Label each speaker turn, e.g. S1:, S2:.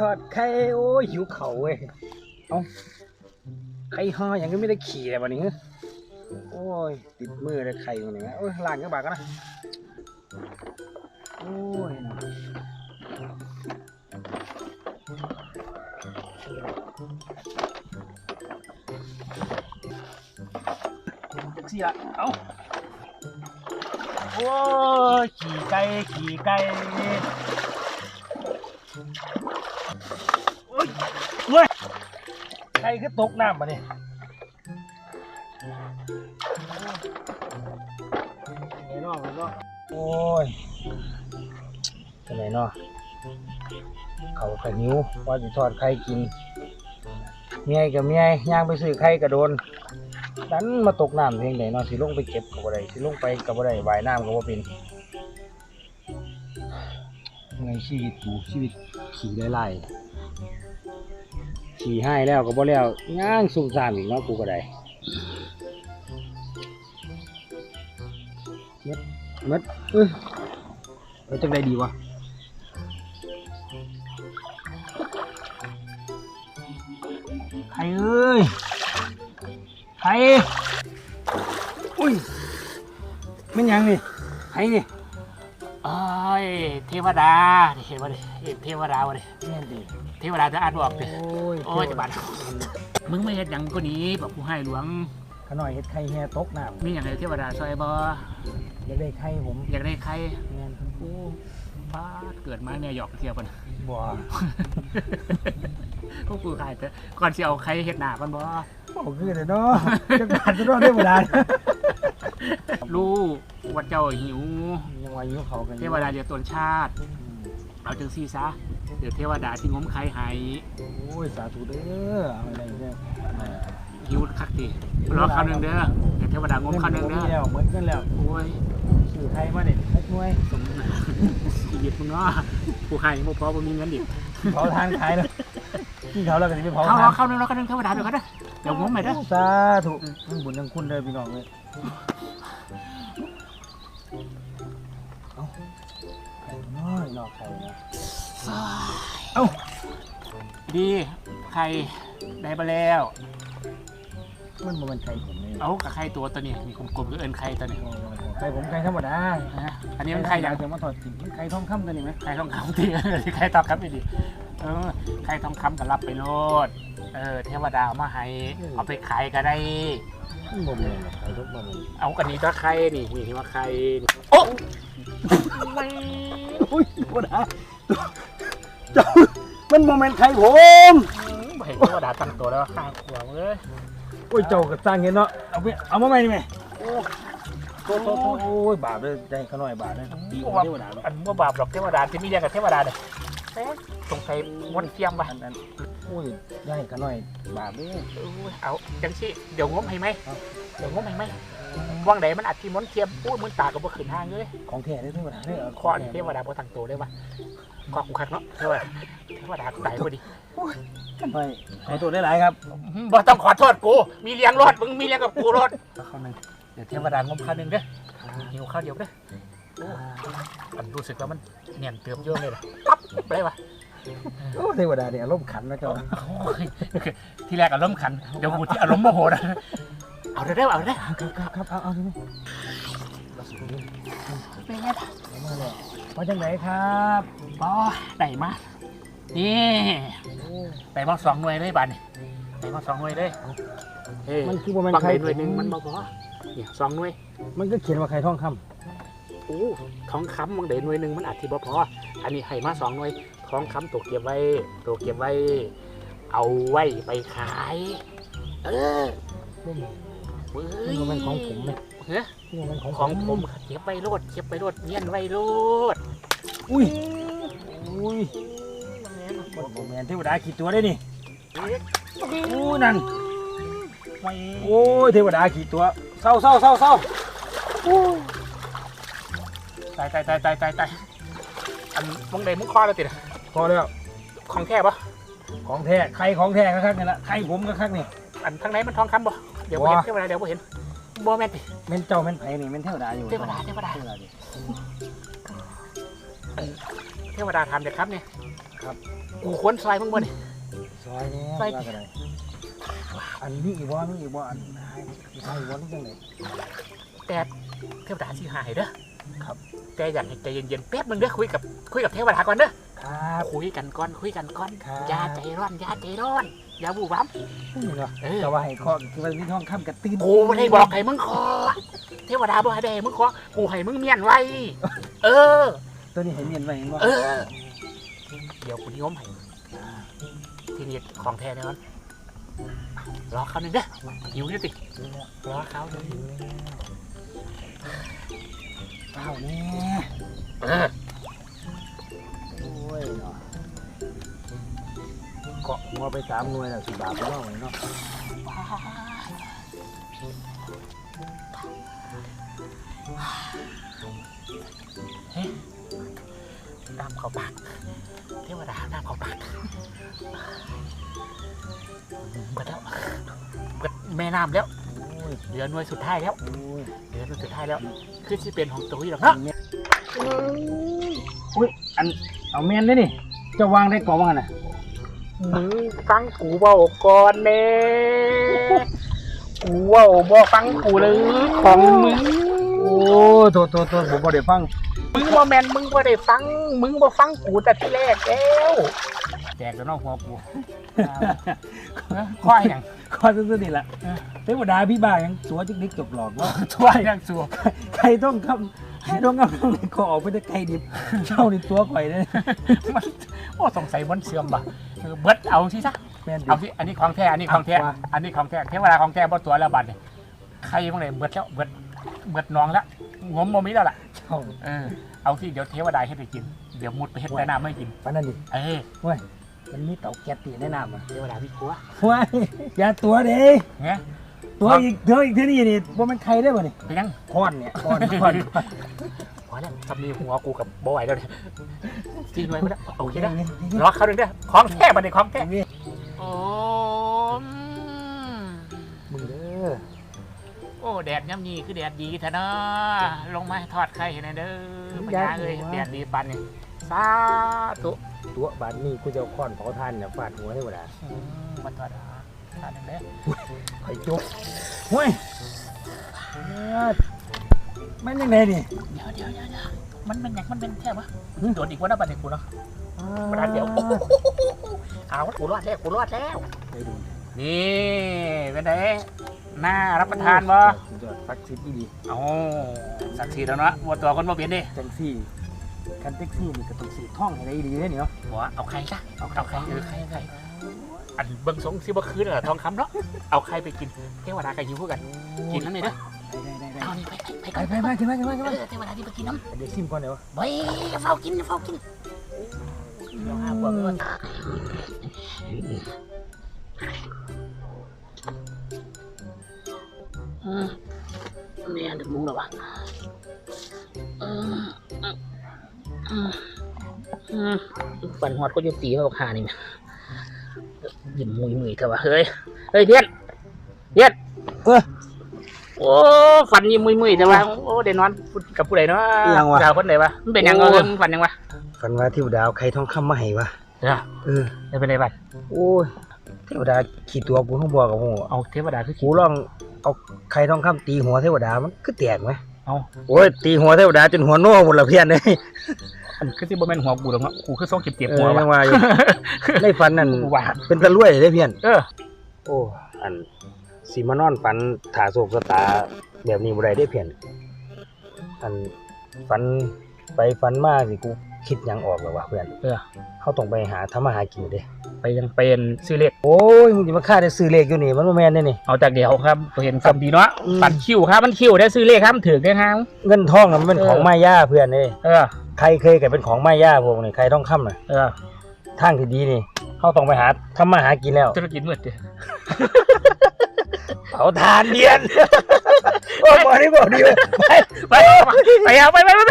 S1: ทอดไข่โอ้ยหิวเข่าเว้ยเอาไข่ห่ออย่างก็ไม่ได้ขี่เลยวันนี้โอ้ยติดมือเลยไข่วันนี้โอ้ยล้างก็บากกันนะโอ้ยจักสิละเอาโอ้ยขี่ไก่ขี่ไก่โอ้ยเว้ยไก่ คือตกน้ำมาเนี่ยไงเนาะไงเนาะโอ้ยเป็นไงเนาะเขาไข่นิ้วว่าจะทอดไข่กินเมียกับเมียย่างไปซื้อไข่กระโดนดันมาตกน้ำเพียงใดเนาะสิลงไปเก็บกับบ่ได้สิลงไปกับบ่ได้ว่ายน้ำกับบ่เป็นไงชีวิตกูชีวิตขี่ได้ไล่ ขี่ให้แล้วก็บ่แล้วย่างสุ่มซ่ามอีกเนาะกูก็ได้เม็ดเม็ดเอ้ยเอาจังไดดีวะไข่เอ้ยไข่อุ้ยมันหยังนี่ไข่นี่
S2: โอ้ยเทวดานี่เห็นบ่ดิเห็นเทวดาวะดิ
S1: แม่นดิ
S2: เทวดาจะอ่านบ่ออกดิ
S1: โอ้ย
S2: โอ้ยจะบาดมึงไม่เฮ็ดหยังก็หนีบอกกูให้หลวง
S1: ขน่อยเฮ็ดไข่แห่ตกน้
S2: มีอย่างไรเทวดาซอยบ่ำ
S1: อยากได้ไข่ผม
S2: อยากได้ใคร
S1: แม่นครับ
S2: กูป้าดเกิดมาเนี่ยหยอกเทียบกัน
S1: บ่
S2: พวกกูขายแต่ก่อนสิเอาใครเฮ็ดหน้ากันบ่
S1: บ่คือเลยเนาะจักบาดจะรอดได้บ่ได้
S2: รู้ว่าเจ้าหิว
S1: ยังว่าอยู่เขากันอยู่
S2: เทวดาเดี๋ยวตนชาติ
S1: อืม
S2: เอาจังซี่ซะ เดี๋ยวเทวดาที่งมใครให้
S1: โอ้ยสาธุเด้อเอาอะไรเด้อ
S2: หิวคักติรอคำหนึงเด้อเดี๋ยวเทวดางมคำหนึงเด้อ
S1: แล้วเหมือนกันแล้ว
S2: โอ้ย
S1: ซื้อไข่มานี่สักหน่วย
S2: สมชีวิตมึงเนาะกูให้บ่พอบ่มีเงินดิ
S1: เผาทานขายแล้วกินเขาแล้วก็สิไปเผา
S2: เข้า
S1: ทาน
S2: เข้านึงแล้วก็นึงเทวดาเดี๋ยวกันเด้อเดี๋ยวงมใหม่เด้อ
S1: สาธุทั้งบุญทั้งคุณเลยพี่น้องเลย น้อยนอกไข่นะเอ้า
S2: ดีใครได้มาแล้ว
S1: มันบ่แมันไข่ผมนี่
S2: เอากับใครตัวตัวนี้มีกลมๆก็เอินใครตัวนี้
S1: โอ้โหไข่ผมไข่ธรรมดา
S2: นะอันนี้มันใครอย่าง
S1: เดี๋ยวมาถอดกินไข่ทองคำกันนี่ไหม
S2: ใครทองคำที่ ใครทองคำไม่ดีเออใครทองคำก็รับไปโลด เออ เทวดาเอามาให้ เอาไปขายก็ได้
S1: มันบ่แม่นหรอกไข่ทุกบ่แม่น
S2: เอากันนี้ก็ใครนี่นี่ที่ว่าใครนี่โอ้ ไม่
S1: อุ้ยบ่ได้เจ้ามันบ่แม่นไข่ผม
S2: เห็นเทวดาตั้งตัวแล้วข้างขวางเลย
S1: โอ้ยเจ้าก็สร้างเห็นเนาะเอาไปเอามาใหม่นี่แม่โอ้โหโอ้ยบาปเลยใจเขาหน่อยบาปเลยตีหัวเทวดา
S2: อันว่าบาปหรอกเทวดาที่มีเรียกกับเทวดาเนี่ยเอ๊ะสงสัยมนต์เทียมป่ะ
S1: อันนั้นโอ้ยได้เขาหน่อยบาปเลย
S2: อุ้ยเอาจังสิเดี๋ยวงมให้ไหม
S1: ครับ
S2: เดี๋ยวงมให้ไหม ว่างไหนมันอัดที่มนต์เทียมพูดมึนตากับบ่ขืนห้างเลย
S1: ของแท้เด้อเทวดาเด้อ
S2: ข้อนี่เทวดาบ่ตั้งตัวเลยว่ะข้อกูคักเนาะเทวดาเทวดากูตายพอดี
S1: ไปขอตัวได้หลายครับ
S2: บ่ต้องขอโทษกู มีเลี้ยงรถมึงมีเลี้ยงกับกูรถข้าวหนึงเดี๋ยวเทวดางมข้าวหนึงเด้อหิวข้าวเดียวเด้อโอ้มันรู้สึกว่ามันเนียนเติมเยอะเลยล่ะปั๊บไปวะ
S1: โอ้เทวดาเนี่ยอารมณ์ขันนะเจ้า
S2: โอ้ยที่แรกอารมณ์ขัน เดี๋ยวกูที่อารมณ์โมโหนะ เอาเด้อเอาเด้อ
S1: ครับครับครับเอาเอาทีนี้
S2: เป็นไง
S1: เอามาเลยมาจากไหนครับ
S2: บอได้มานี่ได้มาสองหน่วยเลยบัดนี่ได้มาสองหน่วยเลยเฮ้ย
S1: มันคือว่ามัน
S2: บาง
S1: ไข่
S2: หน่วยหนึ่งมันบ่พอเนี่ยสองหน่วย
S1: มันก็เขียนว่าไข่ทองคำ
S2: โอ้ทองคำบางเดหน่วยหนึ่งมันอาจที่บ่พออันนี้ให้มาสองหน่วยทองคำตัวเก็บไว้ตัวเก็บไว้ เอาไว้ไปขาย เออ เว้ย
S1: นี่มันเป็นของผมไหม
S2: เฮ้ย
S1: นี่มันเป็นของ
S2: ของผมเก็บไว้โลดเก็บไว้โลดเงียนไว้โลด
S1: อุ้ยอุ้ยโมแมนเทวดาขีดตัวได้นี่อู้นั่น
S2: ไม่
S1: โอ้ยเทวดาขีดตัวเศร้าเศร้าเศร้าเศร้า
S2: ตายตายตายตายตายตายอันมึงเดมึงคอแล้วติด
S1: พอแล้ว
S2: ของแท้ปะ
S1: ของแท้ไข่ของแท้คักๆนี่ละไข่ผมคักๆนี่
S2: อันข้างในมันทองคำบ่เดี๋ยวบ่เห็นเทวดาเดี๋ยวบ่เห็นบ่แม่นติ
S1: แม่นเจ้าแม่นไผนี่แม่นเทวดาอยู่
S2: เทวดาเทวดา
S1: เทวดาดิ
S2: เทวดาถามเด็กครับเนี่ย
S1: ครับ
S2: กูควรซอยมึงบ่เนี่ย
S1: ซอยแนี่
S2: ซอย
S1: ว่ากันไดอันนี้อีกบ่นี่อีกบ่อันให้ใช่บ่นี่จังได๋
S2: แต่เทวดาสิหายเด้อ
S1: ครับ
S2: แต่อยากให้ใจเย็นๆแป๊บนึงเด้อคุยกับคุยกับเทวดาก่อนเด้อ
S1: ครับ
S2: คุยกันก่อนคุยกันก่อน
S1: ครับ
S2: อย่าใจร้อนอย่าใจร้อน อย่าบูบัม
S1: นี่เนาะ
S2: เออ
S1: แต่ว่าให้ข้อคือว่ามีทองคำกระตื้น
S2: กูไม่ได้บอกให้มึงขอเทวดาบอกให้ได้มึงขอกูให้มึงเมียนไว้ เออ
S1: ตัวนี้ให้เมียนไว้เห็นบ่
S2: เออ เดี๋ยวกูนิยมให้ทีนี้ของแท้แน่นอนรอเขาหนึ่งเด้ออยู่นี่ติรอเขาหนึ่ง
S1: เปล่าแน่
S2: เออ
S1: โอ้ยเนาะ เกาะหัวไปสามหน่วยแล้วสิบาทไปเนาะเนาะ
S2: เฮ้ยน้ำเข้าปากเทวดาน้ำเข้าปากเบิดแล้วเบิดแม่น้ำแล้ว
S1: โอ้ย
S2: เหลือหน่วยสุดท้ายแล้ว
S1: โอ้ย
S2: เหลือหน่วยสุดท้ายแล้ว คือที่เป็นของตัวอยู่หรอกเนาะ
S1: อุ้ยอันเอาแม่นได้นี่เจะวางได้ก่อนว่างั้นน่ะ
S2: มึงฟังกูเว่าก่อนแน่กูเว่าบ่ฟังกูเลยของมึง
S1: โอ้โทษโทษโทษผมบ่ได้ฟัง
S2: มึงบ่แมนมึงบ่ได้ฟัง มึงบ่ฟังกูแต่ที่แรกแล้ว
S1: แจกแล้วเนาะหัวกู
S2: ค่อยหยัง
S1: ข้อซื่อๆนี่แหละเทวดาพี่บ้ายังสัวจิกนิกจบหลอกว่า
S2: ช่วยยังสัว
S1: ใครต้องทำใครต้องทำต้องขอออกไปได้ไกลดิบเจ้านี่ตัวข่อยเลย
S2: มันโอ้สงสัยมันเสื่อมบ่ เออเบิดเอาสิซะ
S1: แม่นดิ
S2: เอาสิอันนี้ของแท้อันนี้ของแท้
S1: ว่า
S2: อันนี้ของแท้เทวดาของแท้บ่ตัวแล้วบัดนี่ใครบ้างเลยเบิดแล้วเบิดเบิดน้องแล้วงมบ่มีแล้วล่ะ
S1: เจ้า
S2: เออเอาสิเดี๋ยวเทวดาให้ไปกินเดี๋ยวมุดไปเฮ็ดแต่น้ำไม่กิน
S1: ปานนั้นดิ
S2: เออ
S1: เว้ยมันมีเตาแก๊สตีแนะนำอะ
S2: เทวดาพี่กลัว
S1: ว้ายอย่าตัวเด้
S2: เนี่ย
S1: ตัวอีกตัวอีกเท่านี้นี่ว่ามันใครได้บ่นี่
S2: เป็นยัง
S1: ค้อนเนี่ยค้อนค้อน
S2: พ อแล้วทำมีหัวกูกับบ่ไหวแล้วเนี่ยจริงไหมไม่ได้โอเคนะ
S1: นี่นี่
S2: ล็อกเขาดึงได้อของแท้บันนี้ของแท้
S1: นี่
S2: โอ้
S1: มึงเด้อ
S2: โอ้แดดย่ำยีคือแดดดีแท้เนาะลงมาให้ทอดไข่ให้หน่อยเด้อพญาเอ้ยแดดดีปันนี่สาธุ
S1: ตัวบาดนี้กูจะเอาค้อนเผาทานเนี่ยฟาดหัวเทวดา
S2: อืมมันทอดอะทานหนึ่งเด้อ
S1: ไข่จุกเฮ้ยเนี่ย มันยังไงนี่
S2: เดี๋ยวเดี๋ยวเดี๋ยวเดี๋ยวมันมันยังมันเป็นแค่ปะโดดอีกว่านะบันนี้กูเนาะบันเดี๋ยวโอ้โหเอากูรอดแล้วกูรอดแล้ว
S1: ไปดู
S2: นี่เป็นไงน่ารับประทานบ่
S1: สุดยอดฟักซิดดี
S2: เอาสักทีแล้วเนาะวัวตัวคนบ่เปลี่ยนดิ
S1: จังซี่คันแท็กซี่นี่ก็ต้องสีท่องให้ได้ดีเลยนี่เนาะ
S2: หัวเอาใครซะเอาเอาใครเออใครใครอันเบิ่งสงสิบ่คืนเหรอทองคำเนาะเอาใครไปกินเทวดากับหิวคู่กัน กินน้ำเลย เด้อ
S1: ได้ได้ได้
S2: เอานี่ไปไป
S1: ไปไปไปกินไปกินไปกิน
S2: เอ
S1: ไป
S2: อเทวดาที่ไปกินน้
S1: เดี๋ยวซิมก่อนเดี๋ยวำ
S2: เฮ้ยเฝ้ากินเฝ้ากินเราห้าพวกเลยเนี่ยเดี๋ยวมุ้งระวังฟันหอดก็จะตีเขาขานี่นะยิ้มมุยมุยเถอะวะเฮ้ยเฮ้ยเทียนเทียน
S1: เออ
S2: โอ้ฝันยิ้มมุยมุยแต่ว่าโอ้เดี๋ยวนอนกับผู้ใดเนาะ
S1: อิหยังวะ
S2: ดาวคนไหนวะมันเป็นหยัง
S1: โอ้
S2: เออมันฝันยังวะ
S1: ฝันว่าเทวดาเอาไข่ทองคำมาให้วะ
S2: เนาะ
S1: เออ
S2: ไม่เป็นไรบัด
S1: โอ้ยเทวดาขี่ตัวกูต้องบอกกับกู
S2: เอาเทวดาคือ
S1: กูลองเอาไข่ทองคำตีหัวเทวดามันคือแตกไหม
S2: เอา
S1: โอ้ยตีหัวเทวดาจนหัวโน่หมดละเพี้ยนเลย
S2: อันคือที่บ่แม่นหัวกูหรอกเนาะกูคือส่งเจ็บเจ็บ
S1: เอ
S2: หัว
S1: อ
S2: วะ
S1: ยังว่าอยู่ในฝันนั่น
S2: กูว่า
S1: เป็นตะลุ่ยเลยเพี้ยน
S2: เออ
S1: โอ้อัน สีมานอนฝันถาโศกสตาแบบนี้บ่ได้ได้เพี้ยนอันฝันไปฝันมาสิกูคิดหยังออกแล้ววะเพื่อน
S2: เออ
S1: เขาต้องไปหาทำมาหากินเด้
S2: ไปยังเป็นซื้อเลข
S1: โอ้ยมึงจะมาฆ่าได้ซื้อเลขอยู่นี่มันบ่แม่นเด้นี่
S2: เอาจากเดียวครับเห็นคำดีเนาะ
S1: อืม
S2: ปัดคิวครับมันคิวได้ซื้อเลขครับมันถือได้ครับ
S1: เงินทองน่ะมันเป็น
S2: เออ
S1: ของมายาเพื่อนเด้
S2: เออ
S1: ใครเคยก็เป็นของมายาพวกนี้ใครต้องค้ำน่ะ
S2: เออ
S1: ทางที่ดีนี่เขาต้องไปหาทำมาหากินแล้ว
S2: ธุรกิจมืดเด้อ
S1: เผาทานเดียนโอ้ยบอกนี่บ่ดีเว้ยไป
S2: ไปไปเอาไปไปไปไป